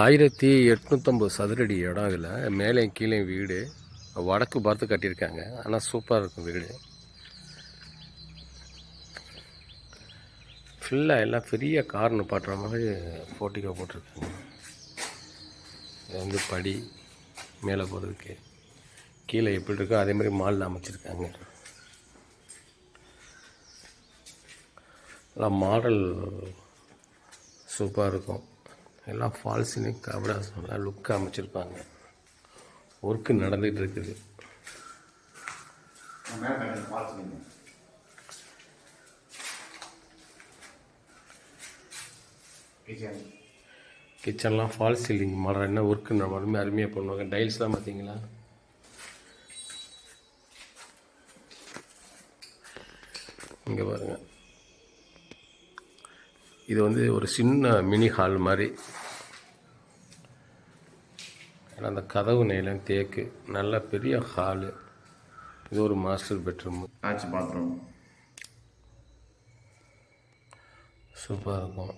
ஆயிரத்தி எட்நூற்றம்பது சதுரடி இடம் இதில். மேலே கீழே வீடு. வடக்கு பார்த்து கட்டியிருக்காங்க. ஆனால் சூப்பராக இருக்கும் வீடு. ஃபுல்லாக எல்லாம் பெரிய கார் நிப்பாட்டுற மாதிரி போட்டிக்கோ போட்டிருக்காங்க. இது வந்து படி மேலே போகிறதுக்கு கீழே எப்படி இருக்கோ அதே மாதிரி மாலில் அமைச்சிருக்காங்க. எல்லாம் மாடல் சூப்பராக இருக்கும். எல்லாம் ஃபால்ஸுன்னு கபடா நல்லா லுக்காக அமைச்சிருப்பாங்க ஒர்க்கு நடந்துகிட்டு இருக்குது. கிச்சன்லாம் ஃபால் சீலிங் மாடல் என்ன ஒர்க்கு மறுபடியும் அருமையாக பண்ணுவாங்க. டைல்ஸ்லாம் பார்த்தீங்களா? இங்கே பாருங்கள் இது வந்து ஒரு சின்ன மினி ஹால் மாதிரி. ஏன்னா அந்த கதவு நெய்லாம் தேக்கு. நல்ல பெரிய ஹாலு. இது ஒரு மாஸ்டர் பெட்ரூம். ஆச்சு பாத்ரூம். சூப்பராக இருக்கும்.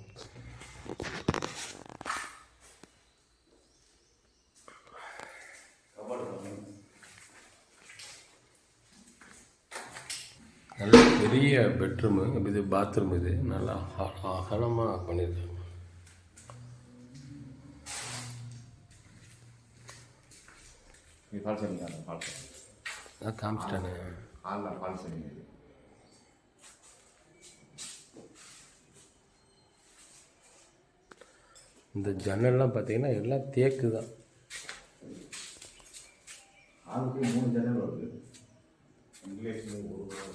நல்ல பெரிய பெட்ரூமு இது பாத்ரூம் இது. நல்லா அகலமாக பண்ணியிருக்காங்க. அதான் காமிச்சிட்டானே. ஹாலில் ஃபால் சீலிங் இது. இந்த ஜன்னல்லாம் பார்த்தீங்கன்னா எல்லாம் தேக்கு தான். ஹாலுக்கு மூணு ஜன்னல் வருது. இங்கிலீஷில் ஒரு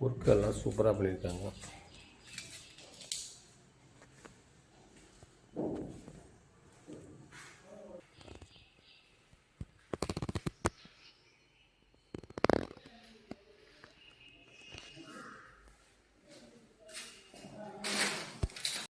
ஒர்க்கெல்லாம் சூப்பராக பண்ணியிருக்காங்க